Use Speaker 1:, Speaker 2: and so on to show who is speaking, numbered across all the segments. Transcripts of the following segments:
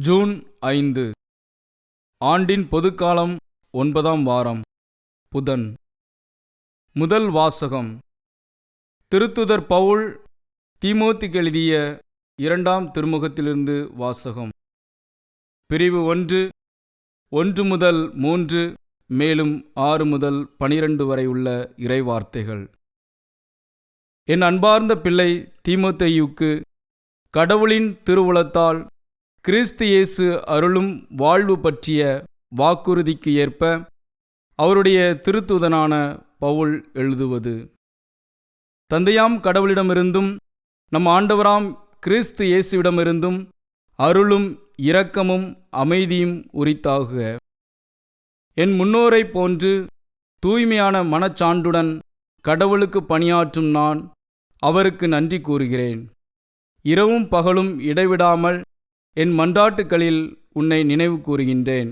Speaker 1: June ஐந்து. ஆண்டின் பொதுக்காலம் ஒன்பதாம் வாரம். புதன். முதல் வாசகம். திருத்துதர் பவுல் தீமோத்திக்கு எழுதிய இரண்டாம் திருமுகத்திலிருந்து வாசகம். பிரிவு ஒன்று ஒன்று முதல் மூன்று மேலும் ஆறு முதல் பனிரெண்டு வரை உள்ள இறைவார்த்தைகள். என் அன்பார்ந்த பிள்ளை தீமோத்தையுக்கு கடவுளின் திருவுளத்தால் கிறிஸ்து இயேசு அருளும் வாழ்வு பற்றிய வாக்குறுதிக்கு ஏற்ப அவருடைய திருத்துதனான பவுல் எழுதுவது. தந்தையாம் கடவுளிடமிருந்தும் நம் ஆண்டவராம் கிறிஸ்து இயேசுவிடமிருந்தும் அருளும் இரக்கமும் அமைதியும் உரித்தாகுக என் முன்னோரைப் போன்று தூய்மையான மனச்சான்றுடன் கடவுளுக்கு பணியாற்றும் நான் அவருக்கு நன்றி கூறுகிறேன். இரவும் பகலும் இடைவிடாமல் என் மன்றாட்டுகளில் உன்னை நினைவு கூறுகின்றேன்.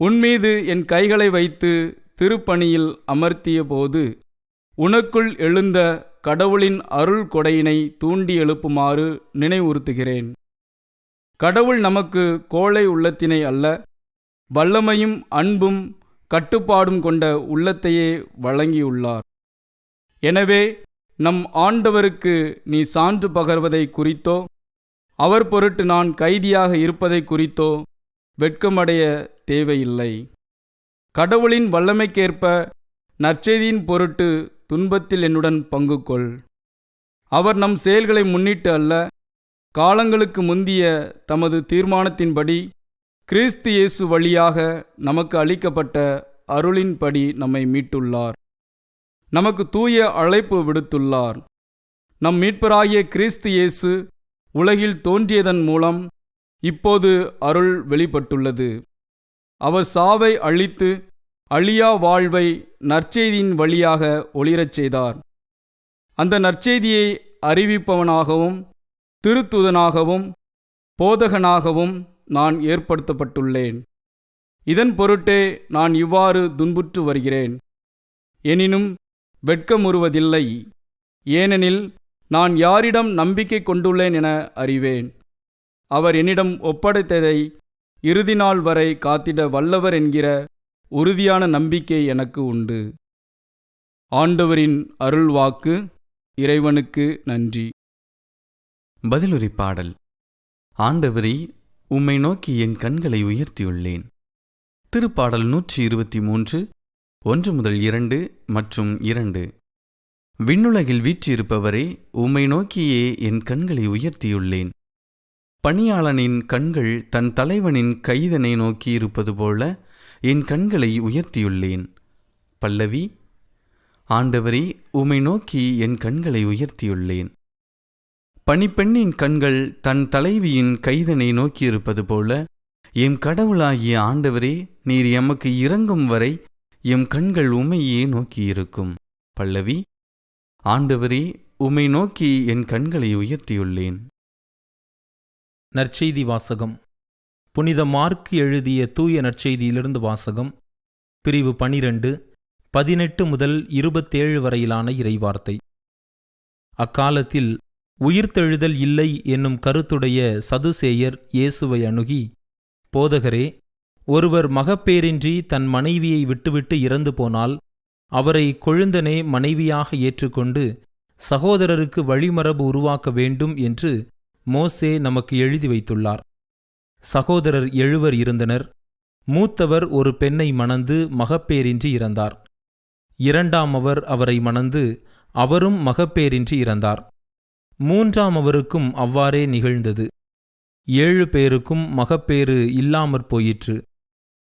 Speaker 1: உன்மீது என் கைகளை வைத்து திருப்பணியில் அமர்த்திய போது உனக்குள் எழுந்த கடவுளின் அருள் கொடையினை தூண்டி எழுப்புமாறு நினைவுறுத்துகிறேன். கடவுள் நமக்கு கோழை உள்ளத்தினை அல்ல வல்லமையும் அன்பும் கட்டுப்பாடும் கொண்ட உள்ளத்தையே வழங்கியுள்ளார். எனவே நம் ஆண்டவருக்கு நீ சான்று பகர்வதை குறித்தோ அவர் பொருட்டு நான் கைதியாக இருப்பதை குறித்தோ வெட்கமடைய தேவையில்லை. கடவுளின் வல்லமைக்கேற்ப நற்செய்தியின் பொருட்டு துன்பத்தில் என்னுடன் பங்கு கொள் அவர் நம் செயல்களை முன்னிட்டு அல்ல காலங்களுக்கு முந்திய தமது தீர்மானத்தின்படி கிறிஸ்து இயேசு வழியாக நமக்கு அளிக்கப்பட்ட அருளின்படி நம்மை மீட்டுள்ளார். நமக்கு தூய அழைப்பு விடுத்துள்ளார். நம் மீட்பராகிய கிறிஸ்து இயேசு உலகில் தோன்றியதன் மூலம் இப்போது அருள் வெளிப்பட்டுள்ளது. அவர் சாவை அழித்து அழியா வாழ்வை நற்செய்தியின் வழியாக ஒளிரச் செய்தார். அந்த நற்செய்தியை அறிவிப்பவனாகவும் திருத்துதனாகவும் போதகனாகவும் நான் ஏற்படுத்தப்பட்டுள்ளேன். இதன் பொருட்டே நான் இவ்வாறு துன்புற்று வருகிறேன். எனினும் வெட்கமுறுவதில்லை. ஏனெனில் நான் யாரிடம் நம்பிக்கை கொண்டுள்ளேன் என அறிவேன். அவர் என்னிடம் ஒப்படைத்ததை இறுதி நாள் வரை காத்திட வல்லவர் என்கிற உறுதியான நம்பிக்கை எனக்கு உண்டு. ஆண்டவரின் அருள்வாக்கு இறைவனுக்கு நன்றி.
Speaker 2: பதிலுரை பாடல். ஆண்டவரே உம்மை நோக்கி என் கண்களை உயர்த்தியுள்ளேன். திருப்பாடல் நூற்றி இருபத்தி மூன்று ஒன்று முதல் இரண்டு மற்றும் இரண்டு. விண்ணுலகில் வீற்றிருப்பவரே உம்மை நோக்கியே என் கண்களை உயர்த்தியுள்ளேன். பணியாளனின் கண்கள் தன் தலைவனின் கைதனை நோக்கி இருப்பது போல என் கண்களை உயர்த்தியுள்ளேன். பல்லவி ஆண்டவரே உம்மை நோக்கி என் கண்களை உயர்த்தியுள்ளேன். பணிப்பெண்ணின் கண்கள் தன் தலைவியின் கைதனை நோக்கியிருப்பது போல எம் கடவுளாகிய ஆண்டவரே நீர் எமக்கு இறங்கும் வரை எம் கண்கள் உமையே நோக்கியிருக்கும். பல்லவி ஆண்டவரே உம்மை நோக்கி என் கண்களை உயர்த்தியுள்ளேன்.
Speaker 3: நற்செய்தி வாசகம். புனித மார்க் எழுதிய தூய நற்செய்தியிலிருந்து வாசகம். பிரிவு பனிரெண்டு பதினெட்டு முதல் இருபத்தேழு வரையிலான இறைவார்த்தை. அக்காலத்தில் உயிர்த்தெழுதல் இல்லை என்னும் கருத்துடைய சதுசேயர் இயேசுவை அணுகி போதகரே ஒருவர் மகப்பேரின்றி தன் மனைவியை விட்டுவிட்டு இறந்து போனால் அவரை கொழுந்தனே மனைவியாக ஏற்றுக்கொண்டு சகோதரருக்கு வழிமரபு உருவாக்க வேண்டும் என்று மோசே நமக்கு எழுதி வைத்துள்ளார். சகோதரர் எழுவர் இருந்தனர். மூத்தவர் ஒரு பெண்ணை மணந்து மகப்பேரின்றி இறந்தார். இரண்டாமவர் அவரை மணந்து அவரும் மகப்பேரின்றி இறந்தார். மூன்றாம் அவருக்கும் அவ்வாறே நிகழ்ந்தது. ஏழு பேருக்கும் மகப்பேறு இல்லாமற் போயிற்று.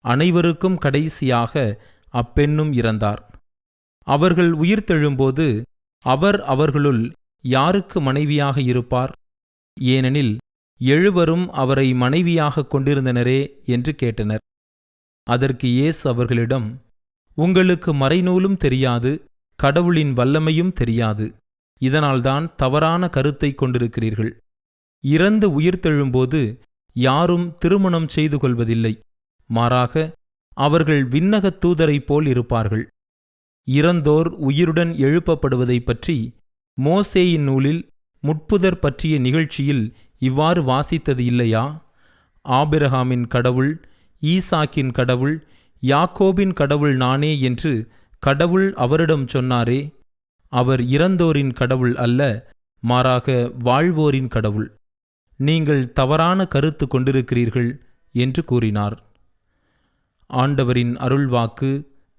Speaker 3: அனைவருக்கும் கடைசியாக அப்பெண்ணும் இறந்தார். அவர்கள் உயிர்த்தெழும்போது அவர் அவர்களுள் யாருக்கு மனைவியாக இருப்பார்? ஏனெனில் எழுவரும் அவரை மனைவியாகக் கொண்டிருந்தனரே என்று கேட்டனர். அதற்கு இயேசு அவர்களிடம் உங்களுக்கு மறைநூலும் தெரியாது கடவுளின் வல்லமையும் தெரியாது. இதனால்தான் தவறான கருத்தை கொண்டிருக்கிறீர்கள். இறந்து உயிர்த்தெழும்போது யாரும் திருமணம் செய்து கொள்வதில்லை. மாறாக அவர்கள் விண்ணகத் தூதரைப் போல் இருப்பார்கள். இறந்தோர் உயிருடன் எழுப்பப்படுவதைப் பற்றி மோசேயின் நூலில் முட்புதர் பற்றிய நிகழ்ச்சியில் இவ்வாறு வாசித்தது இல்லையா? ஆபிரகாமின் கடவுள் ஈசாக்கின் கடவுள் யாக்கோபின் கடவுள் நானே என்று கடவுள் அவரிடம் சொன்னாரே அவர் இறந்தோரின் கடவுள் அல்ல மாறாக வாழ்வோரின் கடவுள். நீங்கள் தவறான கருத்து கொண்டிருக்கிறீர்கள் என்று கூறினார். ஆண்டவரின் அருள்வாக்கு